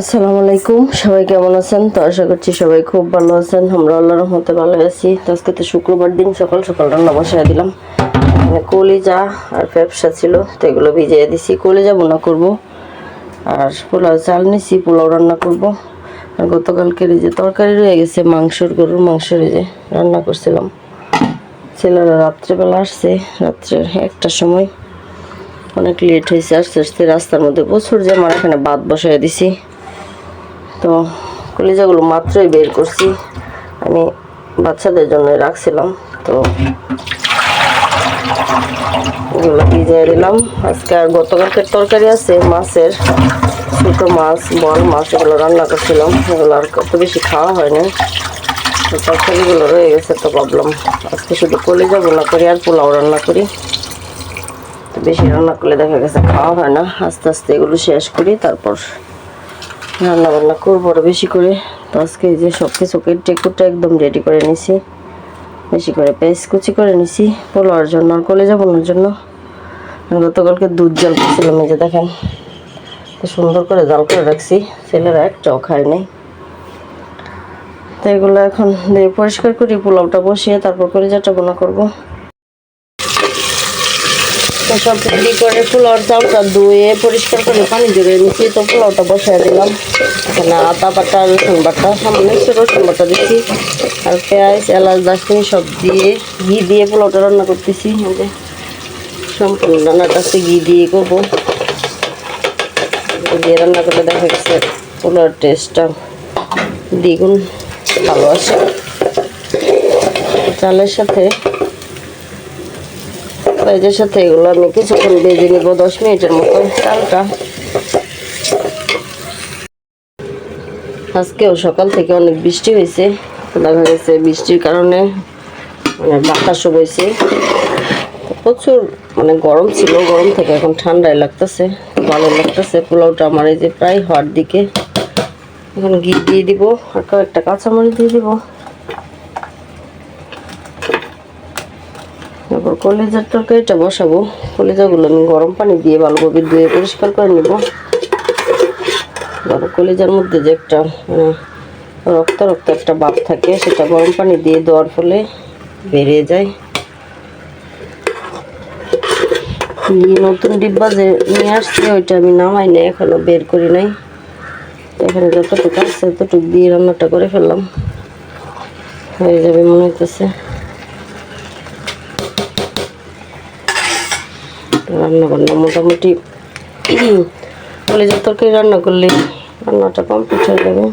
আসসালামু আলাইকুম। সবাই কেমন আছেন? তো আশা করছি সবাই খুব ভালো আছেন। আমরা আল্লাহ রহমতে ভালো আছি। তো আজকে তো শুক্রবার দিন, সকাল সকাল রান্না বসায় দিলাম। এখানে কলিজা আর ব্যবসা ছিল, তো এগুলো ভিজিয়ে দিছি। কলিজা বোনা করব। আর পোলাও চাল নিছি, পোলাও রান্না করব। আর গতকালকের এই যে তরকারি রয়ে গেছে, মাংসর গরুর মাংসের এই যে রান্না করছিলাম। ছেলেরা রাত্রেবেলা আসছে রাত্রের একটার সময়। অনেক লেট হয়েছে আস্তে আস্তে রাস্তার মধ্যে প্রচুর যে আমার এখানে বাদ বসাই দিছি। তো কলিজাগুলো মাত্রই বের করছি। আমি বাচ্চাদের জন্য রাখছিলাম, তো এগুলো ভিজিয়ে দিলাম। আজকে আর গতকালকের তরকারি আছে, মাছের, ছোটো মাছ, বল মাছ, এগুলো রান্না করছিলাম। এগুলো আর কত বেশি খাওয়া হয় না তো তরকারিগুলো রয়ে গেছে, তো ভাবলাম আজকে শুধু কলিজা বোনা করি আর পোলাও রান্না করি। বেশি রান্না করলে দেখা গেছে খাওয়া হয় না। আস্তে আস্তে এগুলো শেষ করি, তারপর রান্না বান্না করব আরও বেশি করে। তো আজকে যে সব কিছু কুটে একদম রেডি করে নিছি। বেশি করে পেস্ট কুচি করে নিছি। পোলাওয়ার জন্য আর কলেজা বোনার জন্য। গতকালকে দুধ জাল করছিলাম, এই যে দেখেন। সুন্দর করে জাল করে রাখছি। ছেলেরা একটাও খায় নাই। তো এগুলো এখন দিয়ে পরিষ্কার করি পোলাওটা বসিয়ে তারপর কলেজাটা বোনা করব। সব রেডি করে পোলাওর চালটা ধুয়ে পরিষ্কার করে পানি জড়িয়ে নিচ্ছি তো পোলাওটা বসাই দিলাম। এখানে আদা বাটা, রসুন বাটা, সামান্য একটু রসুন বাটা দিচ্ছি। আর পেঁয়াজ, এলাচ, দারচিনি সব দিয়ে ঘি দিয়ে পোলাওটা রান্না করতেছি। সম্পূর্ণ রান্নাটা ঘি দিয়ে করব। দিয়ে রান্না করলে দেখা গেছে পোলাওর টেস্টটা দ্বিগুণ ভালো আসে চালের সাথে পেঁয়াজের সাথে এগুলো আমি কিছুক্ষণ বেজে নিব দশ মিনিটের মতো। চালটা। আজকেও সকাল থেকে অনেক বৃষ্টি হয়েছে দেখা গেছে বৃষ্টির কারণে মানে বাতাসও বইছে প্রচুর মানে গরম ছিল গরম থেকে এখন ঠান্ডায় লাগতেছে ভালো লাগতেছে। পোলাওটা আমার এই যে প্রায় হওয়ার দিকে। এখন ঘি দিয়ে দিব আর কয়েকটা কাঁচামরিচ দিয়ে দিব। তারপর কলিজার তরকারিটা বসাবো। কলিজাগুলো আমি গরম পানি দিয়ে ভালোভাবে ধুয়ে পরিষ্কার করে নেব। তারপর কলিজার মধ্যে যে একটা মানে রক্ত রক্ত একটা ভাব থাকে, সেটা গরম পানি দিয়ে দেওয়ার ফলে বেরিয়ে যায়। নতুন ডিব্বা যে নিয়ে আসছে, ওইটা আমি নামাই নাই, এখনও বের করি নাই। এখানে যতটুকু আসছে ততটুকু দিয়ে রান্নাটা করে ফেললাম। হয়ে যাবে মনে হইতেছে রান্না বান্না মোটামুটি। কলেজের তরকারি রান্না করলে রান্নাটা কমপ্লিট হয়ে যাবে।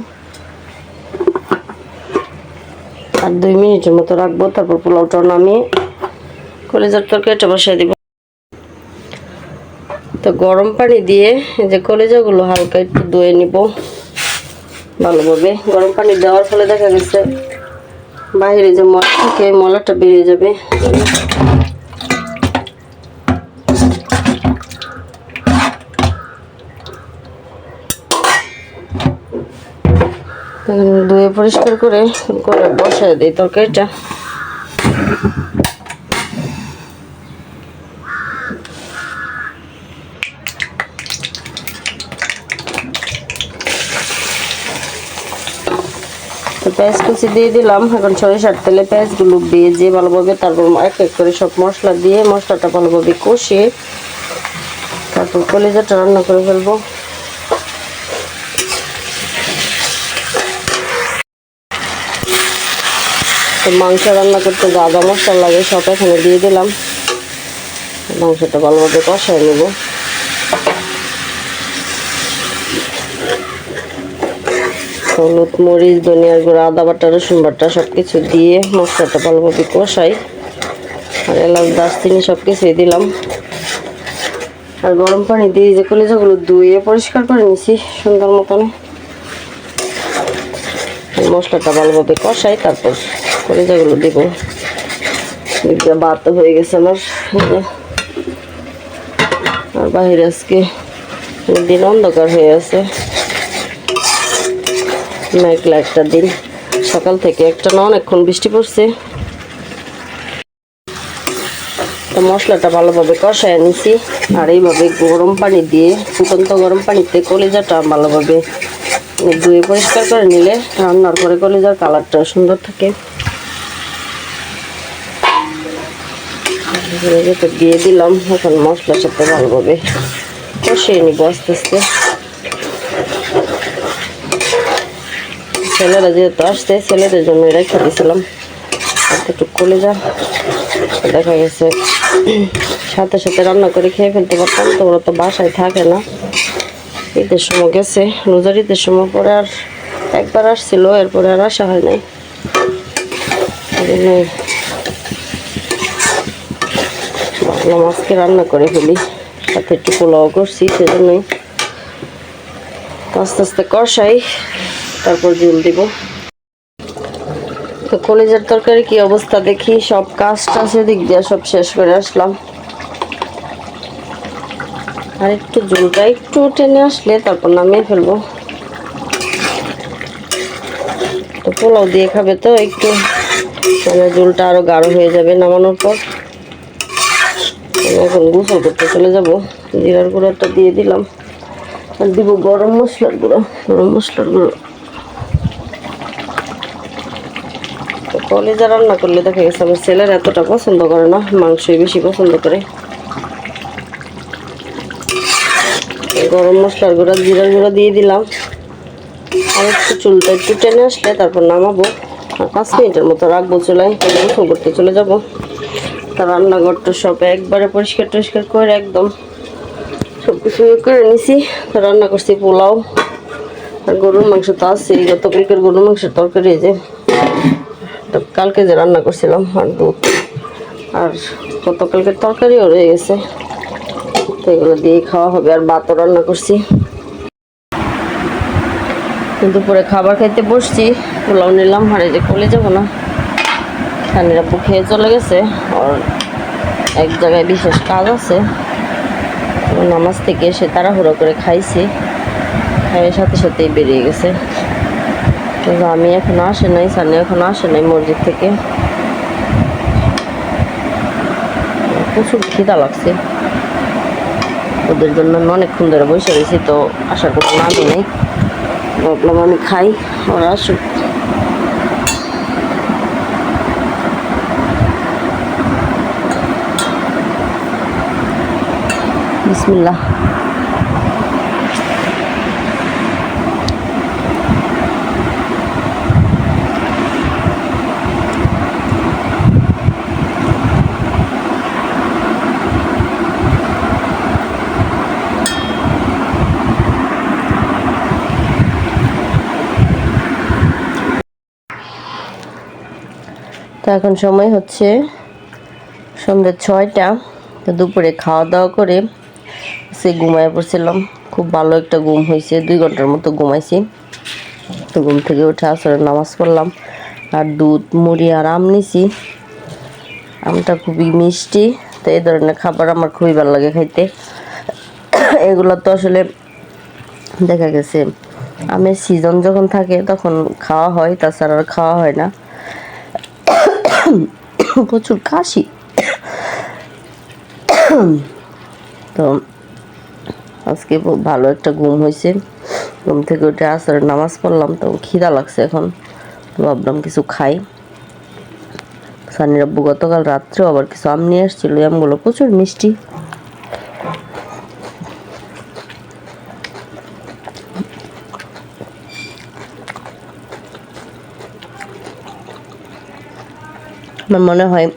আর দুই মিনিটের মতো রাখব, তারপর পোলাওটা নামিয়ে কলেজের তরকারিটা বসাই দিব। তো গরম পানি দিয়ে এই যে কলেজাগুলো হালকা একটু ধুয়ে নিব ভালোভাবে। গরম পানি দেওয়ার ফলে দেখা গেছে বাইরে যে মলা থাকে মলাটা বেরিয়ে যাবে। ধুয়ে পরিষ্কার করে করে বসায় দিই তরকারিটা। পেঁয়াজ কুচি দিয়ে দিলাম। এখন সরিষার তেলে পেঁয়াজগুলো ভেজে ভালোভাবে তারপর এক এক করে সব মশলা দিয়ে মশলাটা ভালোভাবে কষিয়ে তারপর কলেজাটা রান্না করে ফেলব। তো মাংস রান্না করতে যা যা মশলা লাগে সব এখানে দিয়ে দিলাম। মাংসটা ভালোভাবে কষায় নেব। হলুদ, মরিচ ধনিয়ার গুঁড়া, আদা বাটা, রসুন বাটা সব কিছু দিয়ে মশলাটা ভালোভাবে কষাই। আর এলাচ, দারচিনি সব কিছুই দিলাম। আর গরম পানি দিয়ে যে কলিজাগুলো ধুয়ে পরিষ্কার করে নিছি সুন্দর মতন। মশলাটা ভালোভাবে কষাই, তারপর কলিজাগুলো দেব। দিকটা ভাত হয়ে গেছে আমার। আর বাইরে আজকে দিন অন্ধকার হয়ে আছে। মেঘলা একটা দিন। সকাল থেকে একটা না অনেকক্ষণ বৃষ্টি পড়ছে। তো মশলাটা ভালোভাবে কষায় নিছি আর এইভাবে গরম পানি দিয়ে, ফুটন্ত গরম পানিতে কলিজাটা ভালোভাবে ধুয়ে পরিষ্কার করে নিলে রান্নার পরে কলিজার কালারটা সুন্দর থাকে। তো দিয়ে দিলাম, এখন মশলার সাথে ভালোভাবে কষিয়ে নিব আস্তে আস্তে। ছেলেরা যেহেতু আসছে, ছেলেদের জন্য রেখে দিয়েছিলাম একটু কলিজা দেখা গেছে সাথে সাথে রান্না করে খেয়ে ফেলতে পারতাম তো ওরা তো বাসায় থাকে না। ঈদের সময় গেছে, রোজার ঈদের সময় পরে আর একবার আসছিল, এরপরে আর আসা হয় নাই এই জন্যই ভাবলাম আজকে রান্না করে ফেলি। সাথে একটু পোলাও করছি, সেজন্যই। আস্তে আস্তে কষাই, তারপর জল দিব। তো কলেজের তরকারি কি অবস্থা দেখি, সব কাজটা সেদিক দিয়ে সব শেষ করে আসলাম। আর একটু ঝোলটা একটু টেনে আসলে তারপর নামিয়ে ফেলব। তো পোলাও দিয়ে খাবে তো একটু মানে ঝোলটা আরও গাঢ় হয়ে যাবে নামানোর পর। এখন গোসল করতে চলে যাব। জিরার গুঁড়োটা দিয়ে দিলাম। আর দিব গরম মশলার গুঁড়ো, গরম মশলার গুঁড়ো। কলেজা রান্না করলে দেখা গেছে আমার ছেলের এতটা পছন্দ করে না, মাংসই বেশি পছন্দ করে। গরম মশলার গুঁড়া, জিরার গুঁড়া দিয়ে দিলাম। আর একটু চুলটা একটু টেনে আসলে তারপর নামাবো। আর পাঁচ মিনিটের মতো রাখব চুলায় গোসল করতে চলে যাব। তা রান্নাঘরটা সব একবারে পরিষ্কার টরিষ্কার করে একদম সব কিছু ইয়ে করে নিছি। তো রান্না করছি পোলাও আর গরুর মাংস তো আছে গতকালকের গরুর মাংসের তরকারি যে। তো কালকে যে রান্না করছিলাম, আর দুধ। আর গতকালকের তরকারিও রয়ে গেছে। তো এগুলো দিয়ে খাওয়া হবে, আর ভাতও রান্না করছি। দুপুরে খাবার খাইতে বসছি, পোলাও নিলাম, আর এই যে কলে যাব না। আপু খেয়ে চলে গেছে। আর এক জায়গায় বিশেষ কাজ আছে। নামাজ থেকে এসে তাড়াহুড়ো করে খাইছি। খাইয়ের সাথে সাথেই বেরিয়ে গেছে। কিন্তু আমি এখন আসে নাই, সানি এখন আসে নাই মসজিদ থেকে। প্রচুর খিদা লাগছে। ওদের জন্য আমি অনেকক্ষণ ধরে বসে রয়েছি, তো আশা করি নামি নেই। ভাবলাম আমি খাই, ওরা আসুক। বিসমিল্লাহ। তো এখন সময় হচ্ছে সন্ধ্যে ছয়টা। তো দুপুরে খাওয়া দাওয়া করে সে ঘুমায় পড়ছিলাম। খুব ভালো একটা ঘুম হয়েছে। দুই ঘণ্টার মতো ঘুমাইছি। তো ঘুম থেকে উঠে আসলে নামাজ পড়লাম। আর দুধ, মুড়ি আর আম নিছি। আমটা খুবই মিষ্টি। তো এই ধরনের খাবার আমার খুবই ভালো লাগে খাইতে। এগুলো তো আসলে দেখা গেছে, আমের সিজন যখন থাকে তখন খাওয়া হয়, তাছাড়া আর খাওয়া হয় না। প্রচুর কাশি। তো আজকে ভালো একটা ঘুম হয়েছে। ঘুম থেকে উঠে আসার নামাজ পড়লাম, তো খিদা লাগছে এখন। ভাবলাম কিছু খাই। সানির আব্বু গতকাল রাত্রেও আবার কিছু আম নিয়ে এসেছিল আমগুলো প্রচুর মিষ্টি। আমার মনে হয়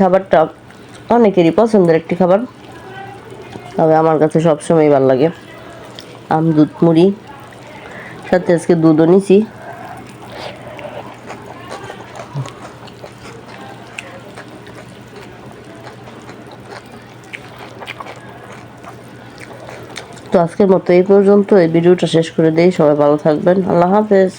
খাবারটা অনেকেরই পছন্দের একটি খাবার। তবে আমার কাছে সবসময় ভালো লাগে। আম, দুধ, মুড়ি, সাথে আজকে দুধও নিছি। তো আজকের মতো এই পর্যন্ত এই ভিডিওটা শেষ করে দিই। সবাই ভালো থাকবেন। আল্লাহ হাফেজ।